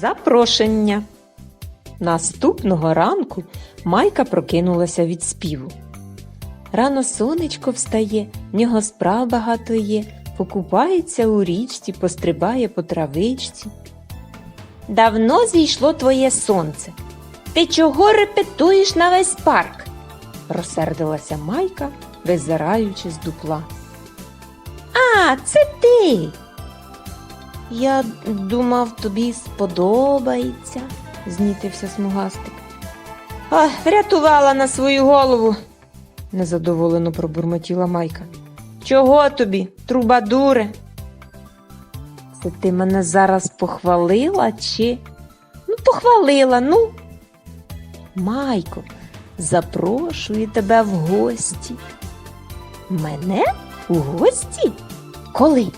Запрошення. Наступного ранку Майка прокинулася від співу. Рано сонечко встає, в нього справ багато є, покупається у річці, пострибає по травичці. Давно зійшло твоє сонце. Ти чого репетуєш на весь парк? розсердилася Майка, визираючи з дупла. А, це ти. Я думав, тобі сподобається, знітився смугастик. Ах, врятувала на свою голову, незадоволено пробурмотіла Майка. Чого тобі, трубадуре? Це ти мене зараз похвалила чи? Ну, похвалила, ну. Майко, запрошую тебе в гості. Мене у гості? Коли?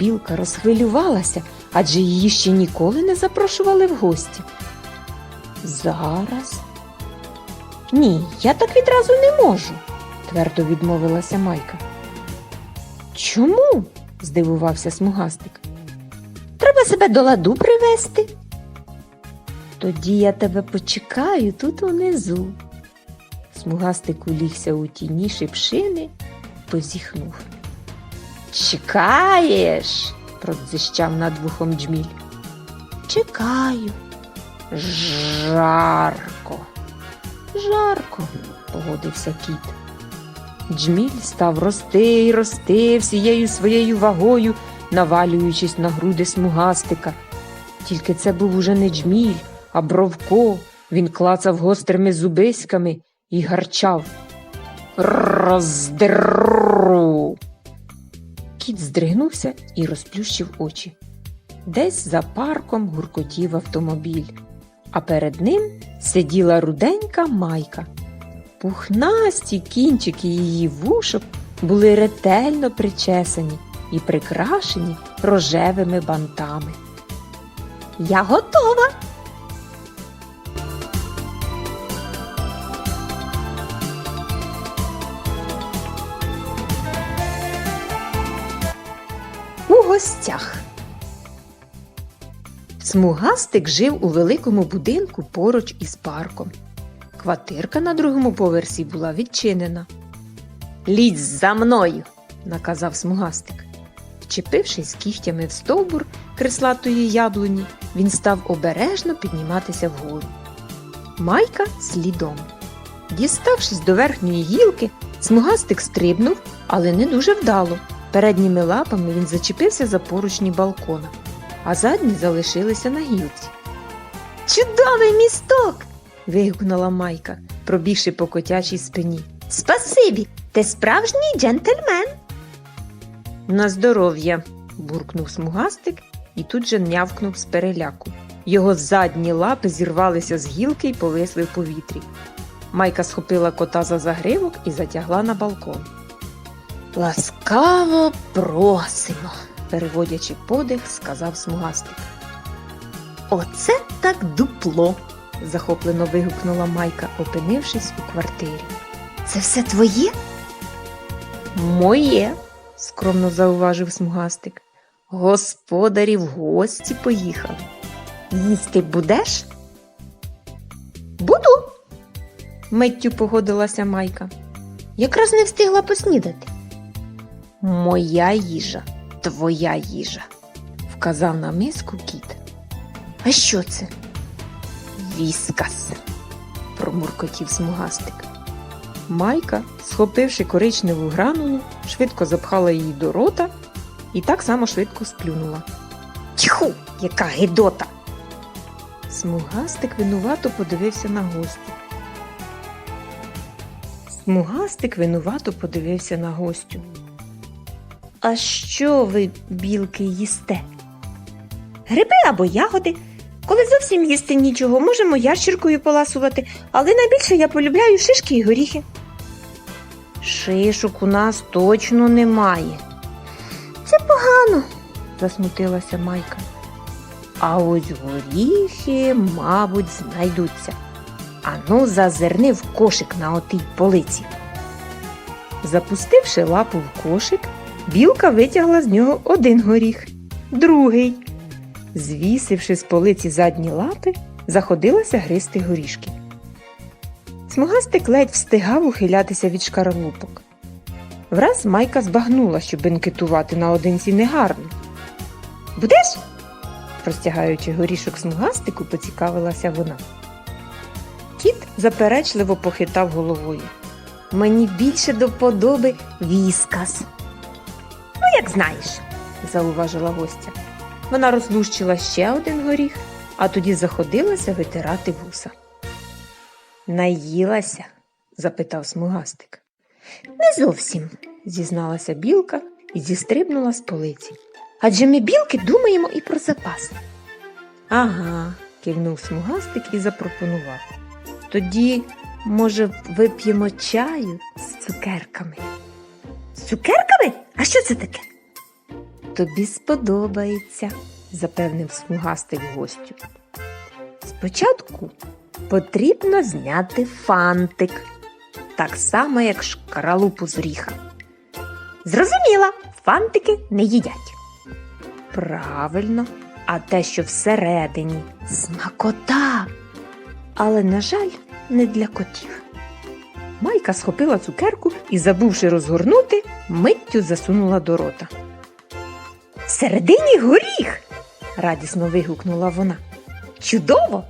Білка розхвилювалася, адже її ще ніколи не запрошували в гості. Зараз? Ні, я так відразу не можу, твердо відмовилася Майка. Чому? здивувався смугастик. Треба себе до ладу привести. Тоді я тебе почекаю тут унизу. Смугастик улігся у тіні шипшини, позіхнув. Чекаєш? продзищав над вухом джміль. Чекаю. Жарко. Жарко, погодився кіт. Джміль став рости й рости всією своєю вагою, навалюючись на груди смугастика. Тільки це був уже не джміль, а бровко. Він клацав гострими зубиськами і гарчав. Роздеру. Кіт здригнувся і розплющив очі. Десь за парком гуркотів автомобіль, а перед ним сиділа руденька майка. Пухнасті кінчики її вушок були ретельно причесані і прикрашені рожевими бантами. Я готова. Гостях. Смугастик жив у великому будинку поруч із парком. Квартирка на другому поверсі була відчинена. Лізь за мною, наказав смугастик. Вчепившись кігтями в стовбур креслатої яблуні, він став обережно підніматися вгору. Майка слідом. Діставшись до верхньої гілки, смугастик стрибнув, але не дуже вдало. Передніми лапами він зачепився за поручні балкона, а задні залишилися на гілці. Чудовий місток! вигукнула Майка, пробігши по котячій спині. Спасибі, ти справжній джентльмен. На здоров'я, буркнув смугастик і тут же нявкнув з переляку. Його задні лапи зірвалися з гілки і повисли в повітрі. Майка схопила кота за загривок і затягла на балкон. Ласкаво просимо, переводячи подих, сказав смугастик. Оце так дупло, захоплено вигукнула Майка, опинившись у квартирі. Це все твоє? Моє, скромно зауважив смугастик. Господарі в гості поїхали. Їсти будеш? Буду, миттю погодилася Майка. Якраз не встигла поснідати. Моя їжа, твоя їжа, вказав на миску кіт. А що це? Віскас, промуркотів смугастик. Майка, схопивши коричневу гранулу, швидко запхала її до рота і так само швидко сплюнула. Тьху, яка гидота! Смугастик винувато подивився на гостю. Смугастик винувато подивився на гостю. А що ви, білки, їсте? Гриби або ягоди. Коли зовсім їсти нічого, можемо ящіркою поласувати, але найбільше я полюбляю шишки і горіхи. Шишок у нас точно немає. Це погано, засмутилася Майка. А ось горіхи, мабуть, знайдуться. Ану, зазирни в кошик на отій полиці. Запустивши лапу в кошик, білка витягла з нього один горіх, другий. звісивши з полиці задні лапи, заходилася гристи горішки. Смугастик ледь встигав ухилятися від шкаралупок. Враз майка збагнула, що бенкетувати наодинці негарно. Будеш? простягаючи горішок смугастику, поцікавилася вона. Кіт заперечливо похитав головою. Мені більше до вподоби віскас. Ну, як знаєш, зауважила гостя. Вона розлущила ще один горіх, а тоді заходилася витирати вуса. Наїлася? запитав смугастик. Не зовсім, зізналася білка і зістрибнула з полиці. Адже ми білки думаємо і про запас. Ага, кивнув смугастик і запропонував. Тоді, може, вип'ємо чаю з цукерками. Цукерками? А що це таке? Тобі сподобається, запевнив смугастик гостю. Спочатку потрібно зняти фантик, так само, як шкаралупу з ріха. Зрозуміла, фантики не їдять. Правильно, а те, що всередині смакота. Але, на жаль, не для котів. Майка схопила цукерку і, забувши розгорнути, миттю засунула до рота. Всередині горіх. радісно вигукнула вона. Чудово!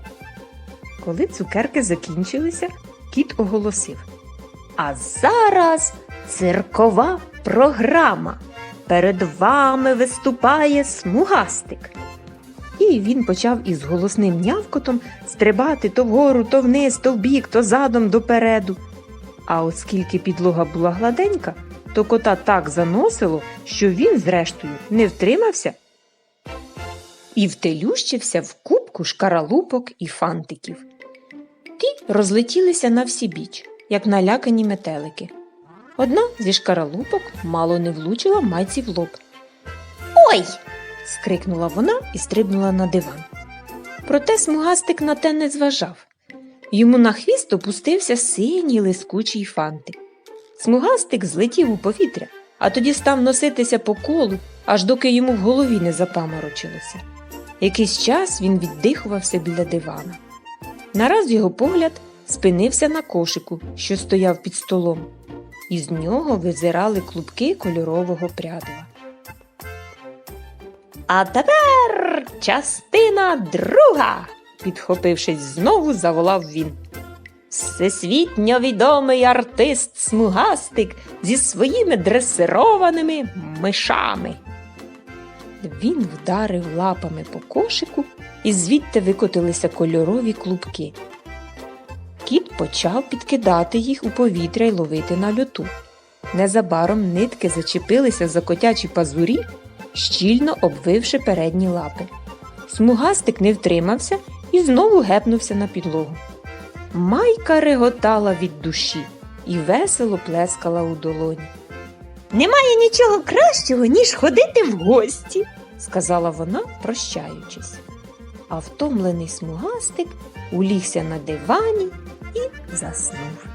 Коли цукерки закінчилися, кіт оголосив. А зараз циркова програма. Перед вами виступає смугастик. І він почав із голосним нявкотом стрибати то вгору, то вниз, то вбік, то задом допереду. А оскільки підлога була гладенька, то кота так заносило, що він, зрештою, не втримався і втелющився в кубку шкаралупок і фантиків. Ті розлетілися на всі біч, як налякані метелики. Одна зі шкаралупок мало не влучила майці в лоб. Ой! скрикнула вона і стрибнула на диван. Проте смугастик на те не зважав. Йому на хвіст опустився синій лискучий фантик. Смугастик злетів у повітря, а тоді став носитися по колу, аж доки йому в голові не запаморочилося. Якийсь час він віддихувався біля дивана. Нараз його погляд спинився на кошику, що стояв під столом. Із нього визирали клубки кольорового прядива. А тепер частина друга, підхопившись знову, заволав він. Всесвітньо відомий артист смугастик зі своїми дресированими мишами. Він вдарив лапами по кошику, і звідти викотилися кольорові клубки. Кіт почав підкидати їх у повітря й ловити на льоту. Незабаром нитки зачепилися за котячі пазурі, щільно обвивши передні лапи. Смугастик не втримався і знову гепнувся на підлогу. Майка реготала від душі і весело плескала у долоні. Немає нічого кращого, ніж ходити в гості, сказала вона, прощаючись. А втомлений смугастик улігся на дивані і заснув.